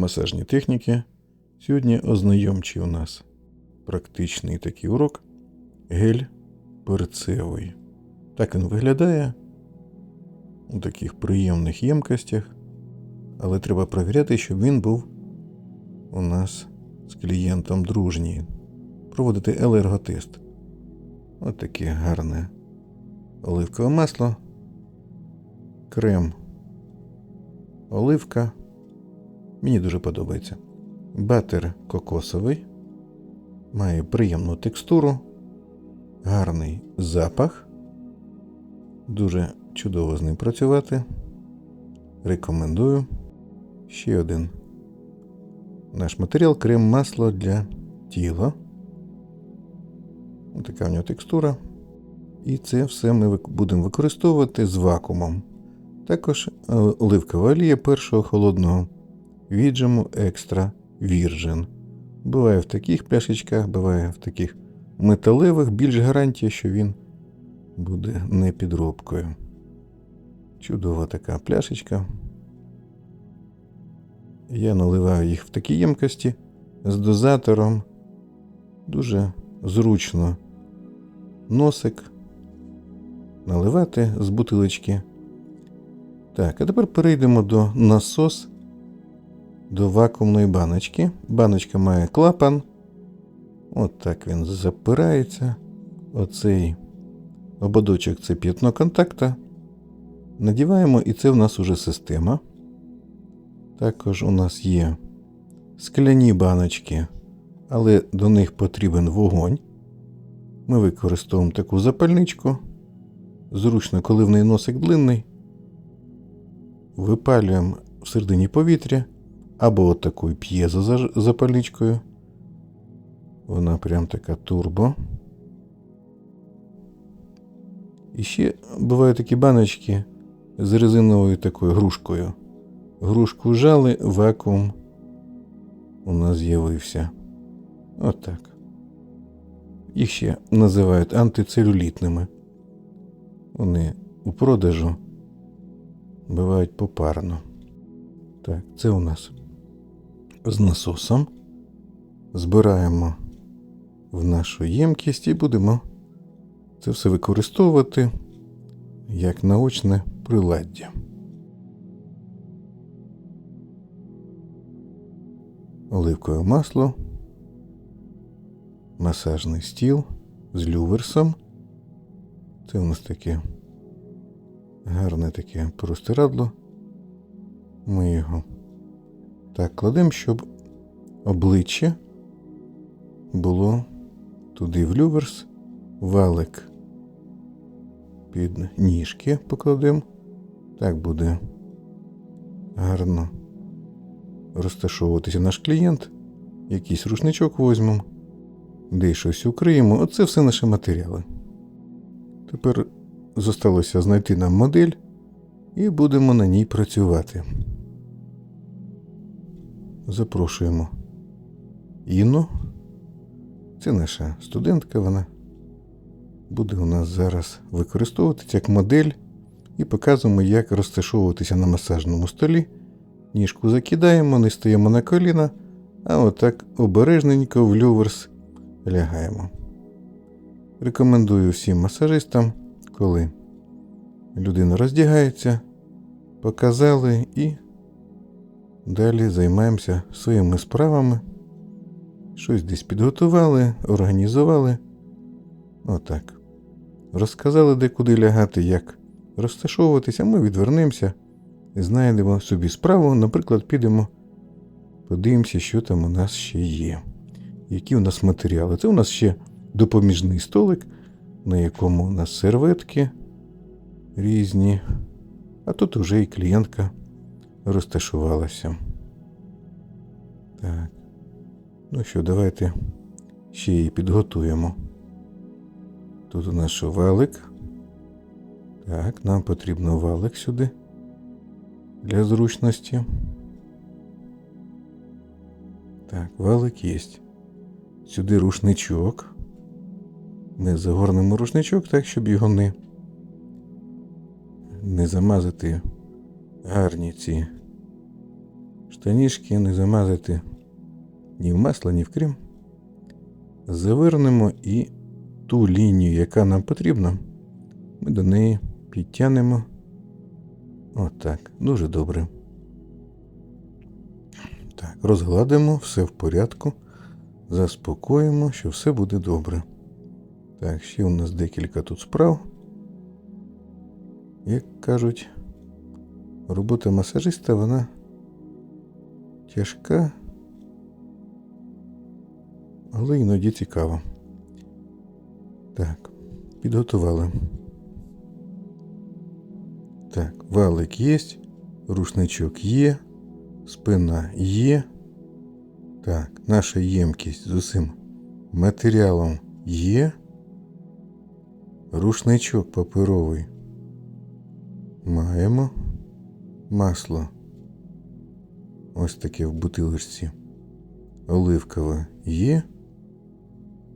масажні техніки. Сьогодні ознайомчий у нас практичний такий урок гель перцевий. Так він виглядає у таких приємних ємкостях, але треба перевіряти, щоб він був у нас з клієнтом дружній. Проводити елерготест. Ось таке гарне оливкове масло, крем, оливка. Мені дуже подобається. Батер кокосовий. Має приємну текстуру, гарний запах. Дуже чудово з ним працювати. Рекомендую. Ще один наш матеріал крем масло для тіла. Ось така в нього текстура. І це все ми будемо використовувати з вакуумом. Також е, оливкова олія першого холодного віджиму екстра Virgin. Буває в таких пляшечках, буває в таких металевих, більш гарантія, що він буде не підробкою. Чудова така пляшечка. Я наливаю їх в такі ємкості з дозатором. Дуже зручно носик наливати з бутилочки. Так, а тепер перейдемо до насос до вакуумної баночки. Баночка має клапан. От так він запирається. Оцей ободочок це п'ятно контакта. Надіваємо, і це в нас уже система. Також у нас є скляні баночки, але до них потрібен вогонь. Ми використовуємо таку запальничку. Зручно, коли в неї носик длинний. Випалюємо всередині повітря або от такою п'єзозапальничкою. Вона прям така турбо. І ще бувають такі баночки з резиновою такою грушкою. Грушку жали, вакуум у нас з'явився. Отак. Їх ще називають антицелюлітними. Вони у продажу бувають попарно. Так, це у нас з насосом. Збираємо в нашу ємкість і будемо це все використовувати як наочне приладдя. Оливкове масло, масажний стіл з люверсом. Це у нас таке гарне таке простирадло. Ми його так кладемо, щоб обличчя було туди в люверс, валик під ніжки покладемо. Так буде гарно розташовуватися наш клієнт. Якийсь рушничок візьмемо, де щось укриємо. Оце все наші матеріали. Тепер зосталося знайти нам модель і будемо на ній працювати. Запрошуємо Інну. Це наша студентка, вона буде у нас зараз використовуватися як модель і показуємо, як розташовуватися на масажному столі. Ніжку закидаємо, не стоїмо на коліна, а отак обережненько в люверс лягаємо. Рекомендую всім масажистам, коли людина роздягається, показали і далі займаємося своїми справами. Щось десь підготували, організували. Отак. Розказали, де куди лягати, як розташовуватися, ми відвернемося і знайдемо собі справу. Наприклад, підемо, подивимося, що там у нас ще є. Які у нас матеріали. Це у нас ще допоміжний столик, на якому у нас серветки різні. А тут вже і клієнтка розташувалася. Так. Ну що, давайте ще її підготуємо. Тут у нас валик. Так, нам потрібно валик сюди для зручності. Так, валик є. Сюди рушничок. Ми загорнемо рушничок так, щоб його не, не замазати гарні ці штанішки не замазати ні в масло, ні в крем. Завернемо і ту лінію, яка нам потрібна, ми до неї підтягнемо. Отак. Дуже добре. Так, розгладимо, все в порядку. Заспокоїмо, що все буде добре. Так, ще у нас декілька тут справ. Як кажуть, робота масажиста, вона тяжка, але іноді цікава. Так, підготували. Так, валик є, рушничок є, спина є. Так, наша ємкість з усім матеріалом є. Рушничок паперовий. Маємо масло. Ось таке в бутилочці. Оливкове є.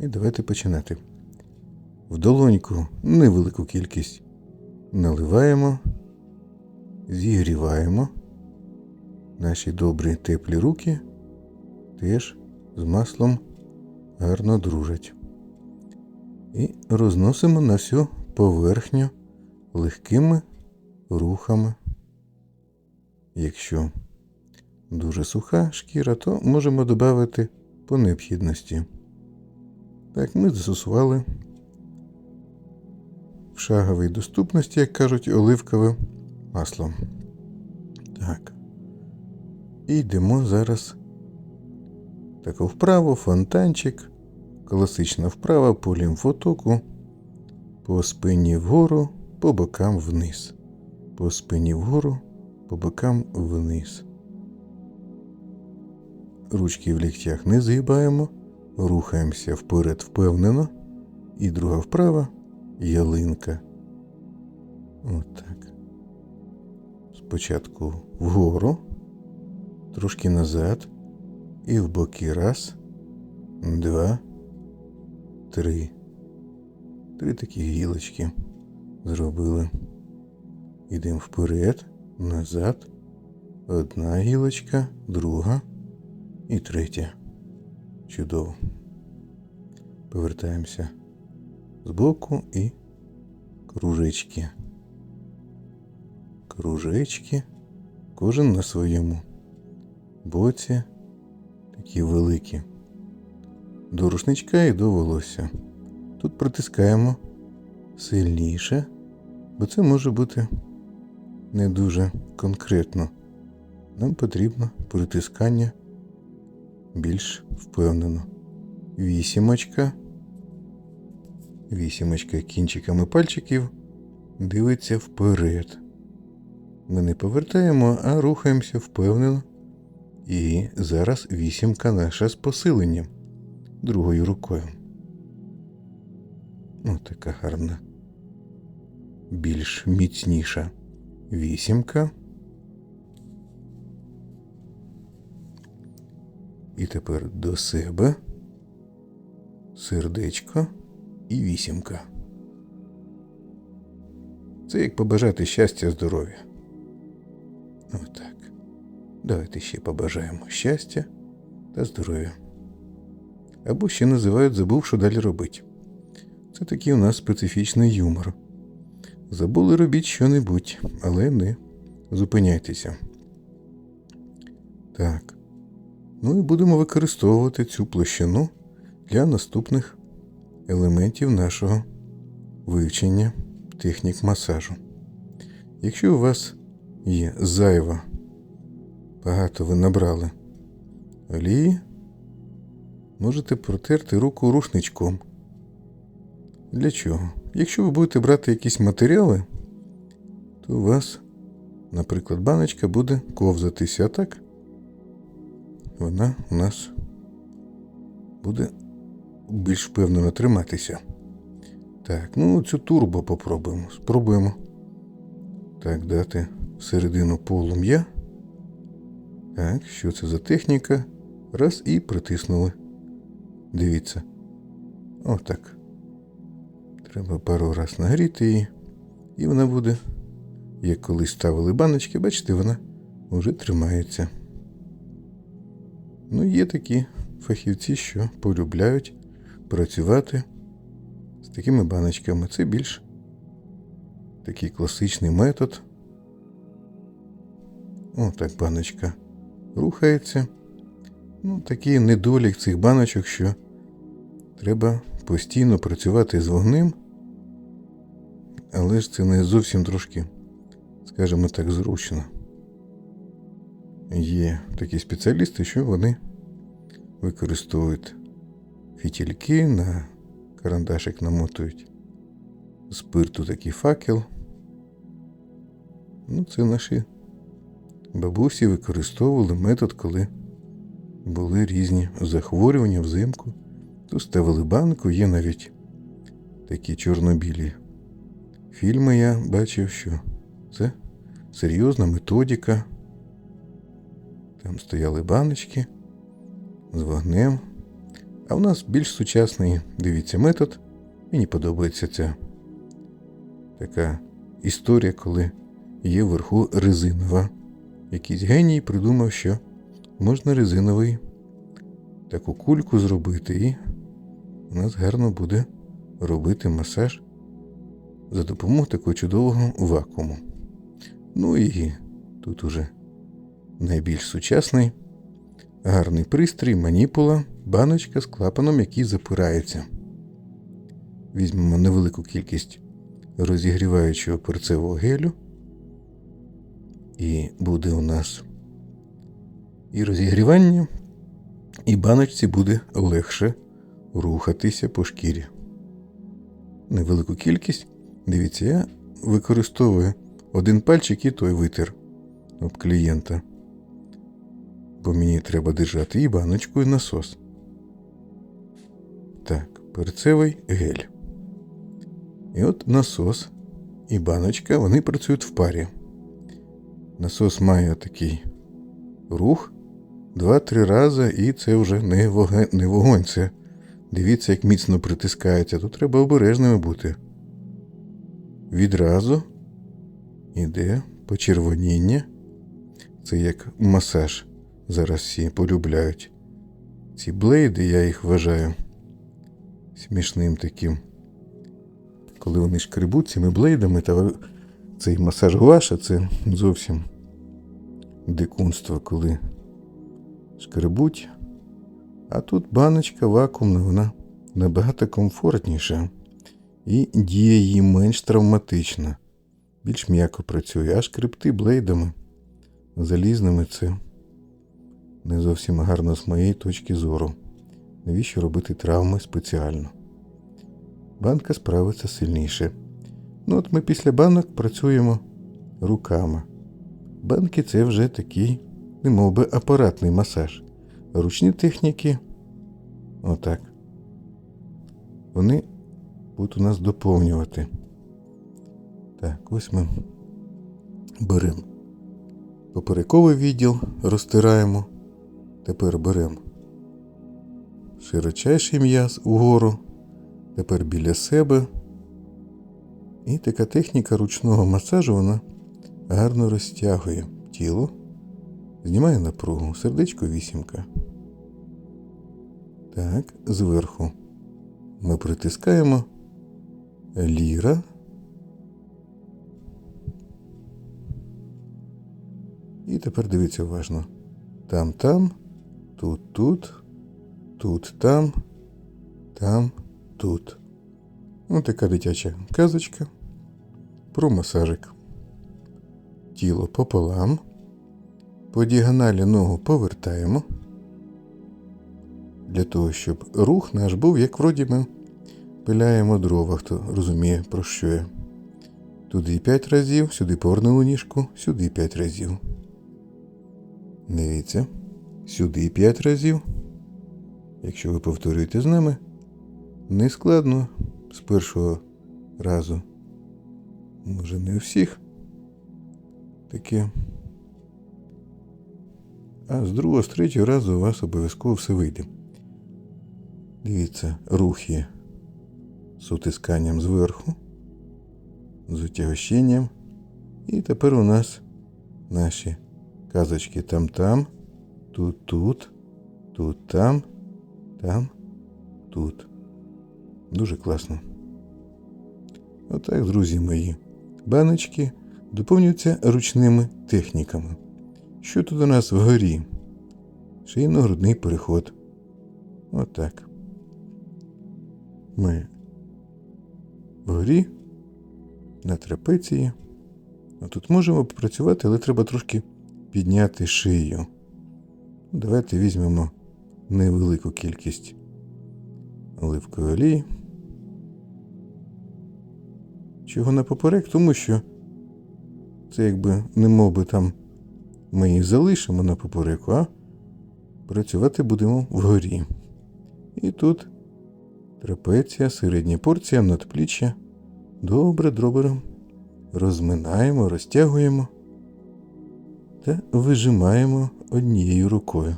І давайте починати. В долоньку невелику кількість наливаємо, зігріваємо. Наші добрі теплі руки теж з маслом гарно дружать. І розносимо на всю поверхню легкими рухами. Якщо дуже суха шкіра, то можемо додати по необхідності. Так, ми застосували в шаговій доступності, як кажуть, оливкове масло. Так. І йдемо зараз тако вправо, фонтанчик, класична вправа по лімфотоку, по спині вгору, по бокам вниз. По спині вгору, по бокам вниз. Ручки в ліктях не згибаємо, рухаємося вперед впевнено. І друга вправа ялинка. Отак. Спочатку вгору, трошки назад. І в боки раз, два, три. Три такі гілочки зробили. Йдемо вперед, назад. Одна гілочка, друга і третя. Чудово. Повертаємося збоку і кружечки. Кружечки. Кожен на своєму боці такі великі. До рушничка і до волосся. Тут притискаємо сильніше, бо це може бути не дуже конкретно. Нам потрібно притискання більш впевнено. Вісімочка. Вісімочка кінчиками пальчиків дивиться вперед. Ми не повертаємо, а рухаємося впевнено. І зараз вісімка наша з посиленням другою рукою. Ось така гарна, більш міцніша вісімка. І тепер до себе сердечко і вісімка. Це як побажати щастя, здоров'я. Отак. Давайте ще побажаємо щастя та здоров'я. Або ще називають забув, що далі робить. Це такий у нас специфічний юмор. Забули робіть що-небудь, але не зупиняйтеся. Так. Ну і будемо використовувати цю площину для наступних елементів нашого вивчення технік масажу. Якщо у вас є зайва, багато ви набрали олії, можете протерти руку рушничком. Для чого? Якщо ви будете брати якісь матеріали, то у вас, наприклад, баночка буде ковзатися, а так вона у нас буде більш впевнено триматися. Так, ну цю турбо попробуємо. Спробуємо. Так, дати всередину полум'я. Так, що це за техніка? Раз і притиснули. Дивіться. Отак. Треба пару раз нагріти її. І вона буде, як колись ставили баночки, бачите, вона вже тримається. Ну, є такі фахівці, що полюбляють працювати з такими баночками. Це більш такий класичний метод. О, так баночка рухається. Ну, такий недолік цих баночок, що треба постійно працювати з вогнем, але ж це не зовсім трошки, скажімо так, зручно. Є такі спеціалісти, що вони використовують фітільки, на карандашик намотують спирту такий факел. Ну, це наші бабусі використовували метод, коли були різні захворювання взимку. То ставили банку, є навіть такі чорно-білі фільми я бачив, що це серйозна методика. Там стояли баночки з вогнем. А у нас більш сучасний, дивіться, метод. Мені подобається ця така історія, коли є вверху резинова. Якийсь геній придумав, що можна резиновий таку кульку зробити, і у нас гарно буде робити масаж за допомогою такого чудового вакууму. Ну і тут уже найбільш сучасний, гарний пристрій, маніпула, баночка з клапаном, який запирається. Візьмемо невелику кількість розігріваючого перцевого гелю. І буде у нас і розігрівання, і баночці буде легше рухатися по шкірі. Невелику кількість. Дивіться, я використовую один пальчик і той витер об клієнта. Бо мені треба держати і баночку, і насос. Так, перцевий гель. І от насос і баночка вони працюють в парі. Насос має такий рух два-три рази, і це вже не вогонь, не вогонь. Це дивіться, як міцно притискається. Тут треба обережними бути. Відразу йде почервоніння. Це як масаж. Зараз всі полюбляють. Ці блейди, я їх вважаю смішним таким. Коли вони шкребуть цими блейдами, та цей масаж гуаша це зовсім дикунство, коли шкребуть. А тут баночка вакуумна, вона набагато комфортніша і діє її менш травматично, більш м'яко працює, а шкребти блейдами залізними це не зовсім гарно з моєї точки зору. Навіщо робити травми спеціально? Банка справиться сильніше. Ну от ми після банок працюємо руками. Банки це вже такий, немов би апаратний масаж. Ручні техніки, отак. Вони будуть у нас доповнювати. Так, ось ми беремо поперековий відділ, розтираємо. Тепер беремо широчайший м'яз угору. Тепер біля себе. І така техніка ручного масажу вона гарно розтягує тіло, знімає напругу, сердечко вісімка. Так, зверху ми притискаємо ліра. І тепер дивіться уважно. Там, там, тут, тут, тут, там, там, тут. Ось така дитяча казочка про масажик. Тіло пополам. По діагоналі ногу повертаємо. Для того, щоб рух наш був, як вроді ми пиляємо дрова, хто розуміє, про що я. Туди 5 разів, сюди повернули ніжку, сюди 5 разів. Дивіться, сюди 5 разів. Якщо ви повторюєте з нами, не складно з першого разу. Може, не у всіх таке. А з другого, з третього разу у вас обов'язково все вийде. Дивіться, рухи з утисканням зверху, з утягощенням. І тепер у нас наші казочки там-там, тут-тут, Тут, там, там, тут. Дуже класно. Отак, друзі мої. Баночки доповнюються ручними техніками. Що тут у нас вгорі? Шийно-грудний переход. Отак. Ми вгорі на трапеції. Тут можемо попрацювати, але треба трошки підняти шию. Ну, Давайте візьмемо невелику кількість оливкової олії. Чого на поперек? Тому що це якби не мов би там ми її залишимо на попереку, а працювати будемо вгорі. І тут трапеція, середня порція, надпліччя. Добре, добре. Розминаємо, розтягуємо та вижимаємо однією рукою.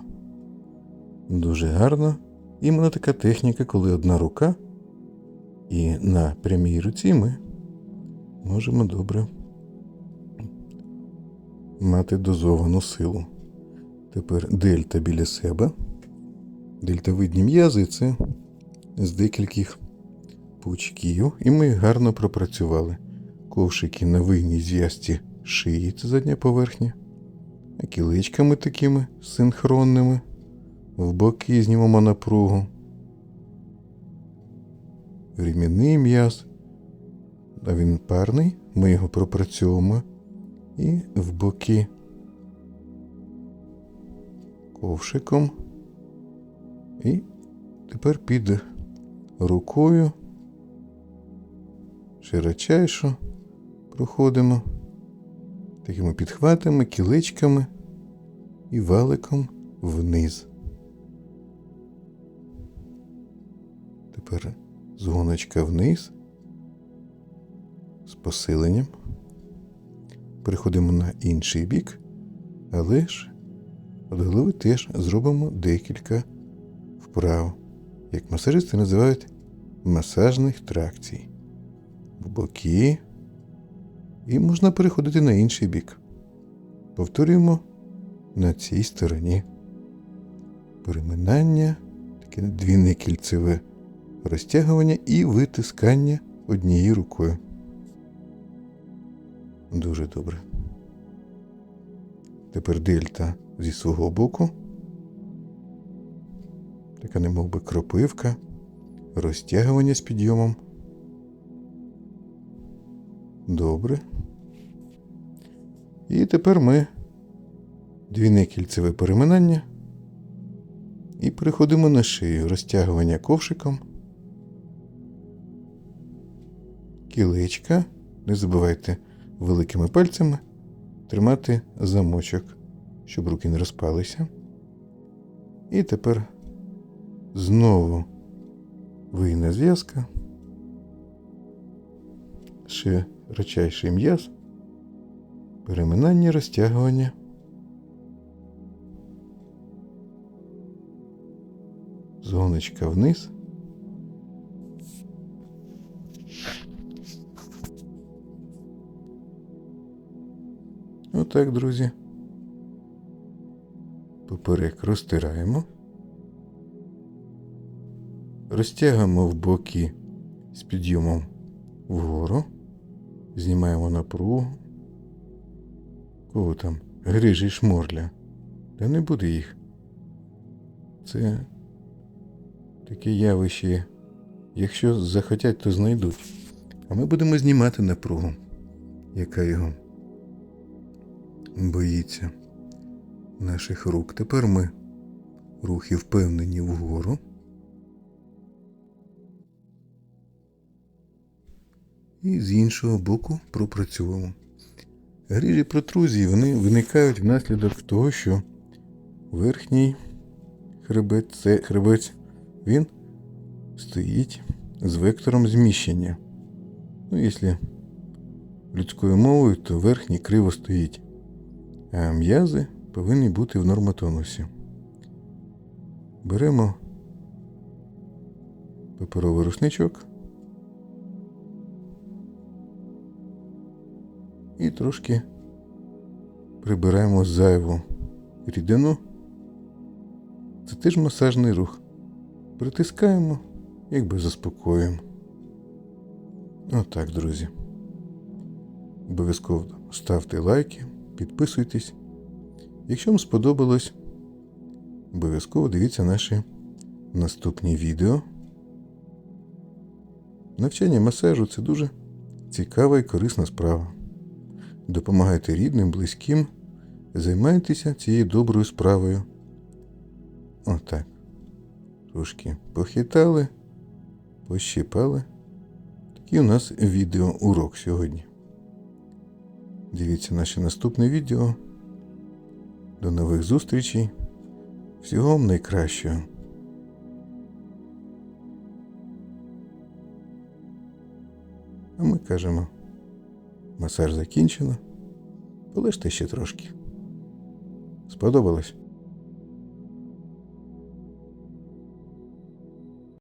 Дуже гарно. Іменно така техніка, коли одна рука, і на прямій руці ми можемо добре мати дозовану силу. Тепер дельта біля себе. Дельтавидні м'язи це з декількох пучків, і ми гарно пропрацювали. Ковшики на вийній зв'язці шиї це задня поверхня, а кіличками такими синхронними. В боки знімемо напругу. Ремінний м'яз. А він парний. Ми його пропрацьовуємо. І в боки ковшиком. І тепер під рукою широчайшо проходимо такими підхватами, кіличками і валиком вниз. Тепер згоночка вниз з посиленням. Переходимо на інший бік, але ж від голови теж зробимо декілька вправ, як масажисти називають масажних тракцій. В боки. І можна переходити на інший бік. Повторюємо на цій стороні. Переминання, таке двійне кільцеве розтягування і витискання однією рукою. Дуже добре. Тепер дельта зі свого боку. Така немов би кропивка, розтягування з підйомом. Добре. І тепер ми двійне кільцеве переминання і переходимо на шию розтягування ковшиком. Кілечка. Не забувайте великими пальцями тримати замочок, щоб руки не розпалися. І тепер знову вийне зв'язка. Широчайший м'яз, переминання, розтягування. Зоночка вниз. Отак, друзі. Поперек розтираємо. Розтягуємо в боки з підйомом вгору. Знімаємо напругу. Кого там? Грижі шморля. Та не буде їх. Це таке явище. Якщо захотять, то знайдуть. А ми будемо знімати напругу, яка його боїться наших рук. Тепер ми рухи впевнені вгору. І з іншого боку пропрацьовуємо. Грижі протрузії вони виникають внаслідок того, що верхній хребет, це хребець, він стоїть з вектором зміщення. Ну, якщо людською мовою, то верхній криво стоїть а м'язи повинні бути в нормотонусі. Беремо паперовий рушничок і трошки прибираємо зайву рідину. Це теж масажний рух. Притискаємо, якби заспокоюємо. Отак, друзі. Обов'язково ставте лайки, підписуйтесь. Якщо вам сподобалось, обов'язково дивіться наші наступні відео. Навчання масажу це дуже цікава і корисна справа. Допомагайте рідним, близьким, займайтеся цією доброю справою. Отак. Трошки похитали, пощипали. Такий у нас відеоурок сьогодні. Дивіться наше наступне відео. До нових зустрічей. Всього вам найкращого. А ми кажемо, масаж закінчено. Полежте ще трошки. Сподобалось?